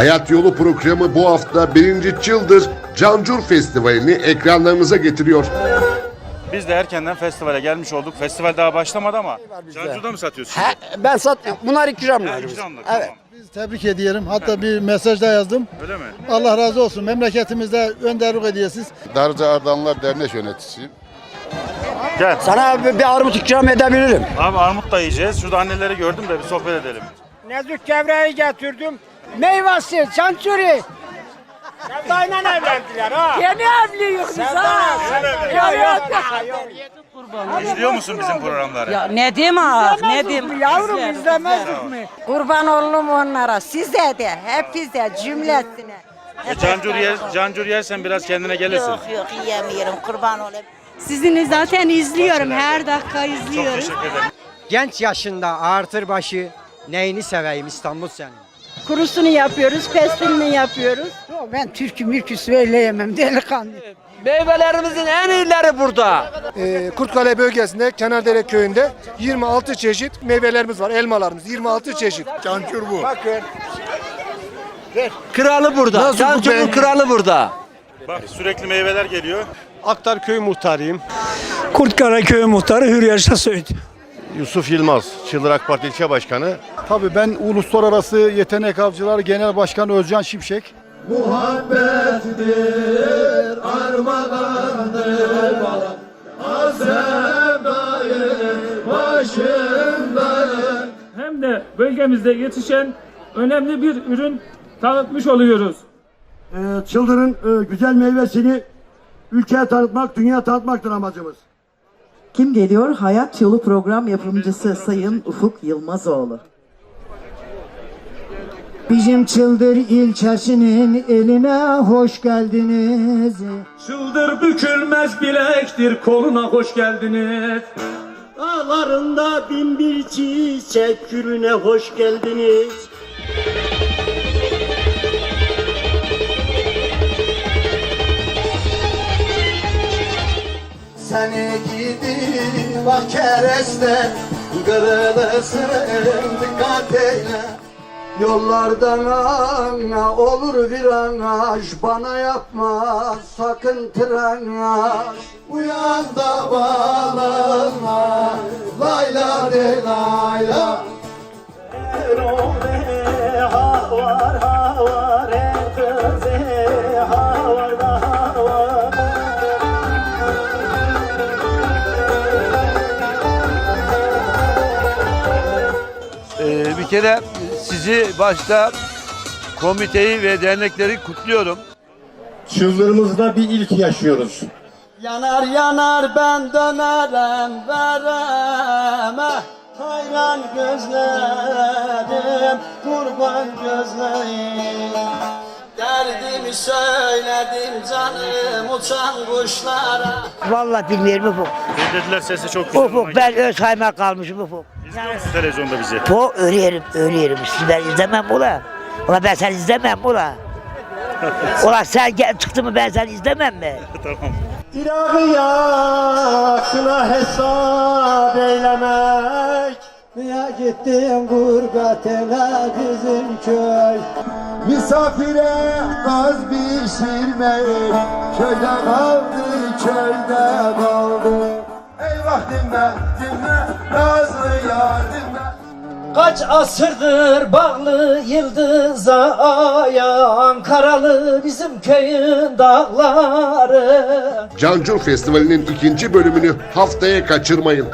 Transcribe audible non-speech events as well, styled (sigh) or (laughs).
Hayat Yolu programı bu hafta 1. Çıldır Cancur Festivali'ni ekranlarınıza getiriyor. Biz de erkenden festivale gelmiş olduk. Festival daha başlamadı ama Cancur'da mı satıyorsun? He, ben satmıyorum. Bunlar ikramlar. İkramlık, Evet. tamam. Biz tebrik ediyorum. Hatta bir mesaj da yazdım. Öyle mi? Allah razı olsun. Memleketimizde önderlik hediyesiz. Darıca Ardanlar Dernek yöneticisiyim. Gel. Sana bir, bir armut ikram edebilirim. Abi armut da yiyeceğiz. Şurada anneleri gördüm de bir sohbet edelim. Nezük gevreği getirdim. Meyvesi, çansuri. Sevdayla evlendiler ha. Yeni evliyiz biz Sevda, ha. İzliyor musun bizim programları? Ya ne diyeyim ah ne diyeyim. Yavrum izlemezdik mi? Kurban oldum onlara size de hepinize cümlesine. E, Cancur, yer, Cancur yersen biraz kendine gelirsin. Yok yok yiyemiyorum kurban olayım. Sizini zaten izliyorum. Her dakika Çok izliyorum. teşekkür ederim. Genç yaşında artır başı neyini seveyim İstanbul senin. Kurusunu yapıyoruz, pestilini yapıyoruz. Ben türkü mürkü söyleyemem delikanlı. Meyvelerimizin en iyileri burada. Ee, Kurtkale bölgesinde Kenardere köyünde 26 çeşit meyvelerimiz var. Elmalarımız 26 çeşit. Cancur bu. Kralı burada. Be? kralı burada. Bak sürekli meyveler geliyor. Aktar köy muhtarıyım. Kurtkara Köyü Muhtarı Hürriye Söğüt. Yusuf Yılmaz, Çıldır AK Parti İlçe Başkanı. Tabii ben Uluslararası Yetenek Avcıları Genel Başkanı Özcan Şimşek. hem de bölgemizde yetişen önemli bir ürün tanıtmış oluyoruz. Çıldır'ın e, güzel meyvesini ülkeye tanıtmak, dünya tanıtmaktır amacımız. Kim geliyor? Hayat Yolu program yapımcısı Sayın Ufuk Yılmazoğlu. Bizim Çıldır ilçesinin eline hoş geldiniz. Çıldır bükülmez bilektir koluna hoş geldiniz. Dağlarında bin bir çiçek gülüne hoş geldiniz. Seni gidi bak kereste kırılırsın dikkat eyle. Yollardan ana olur viraj bana yapma sakın tiraj Uyan da bağlama. Layla de layla. Havar havar en kızı havar da havar Ee, bir kere sizi başta komiteyi ve dernekleri kutluyorum. Çıldırımızda bir ilk yaşıyoruz. Yanar yanar ben dönerim vereme Hayran gözlerim kurban gözlerim Derdimi söyledim canım uçan kuşlara Vallahi bilmiyorum Ufuk. Dediler sesi çok güzel. Ufuk ben Özheimer kalmışım Ufuk. İzliyor musun televizyonda bizi? Bu ölüyorum, ölüyorum. Siz ben izlemem ula. Ula ben seni izlemem ula. (laughs) Ula sen gel çıktı mı ben seni izlemem mi? (laughs) tamam. İlahı yakına hesap eylemek Niye gittin gurbet ele bizim köy Misafire gaz pişirmeyi Köyde kaldı, köyde kaldı Eyvah dinle, dinle, nazlı Kaç asırdır bağlı yıldıza aya Ankaralı bizim köyün dağları Cancur Festivali'nin ikinci bölümünü haftaya kaçırmayın.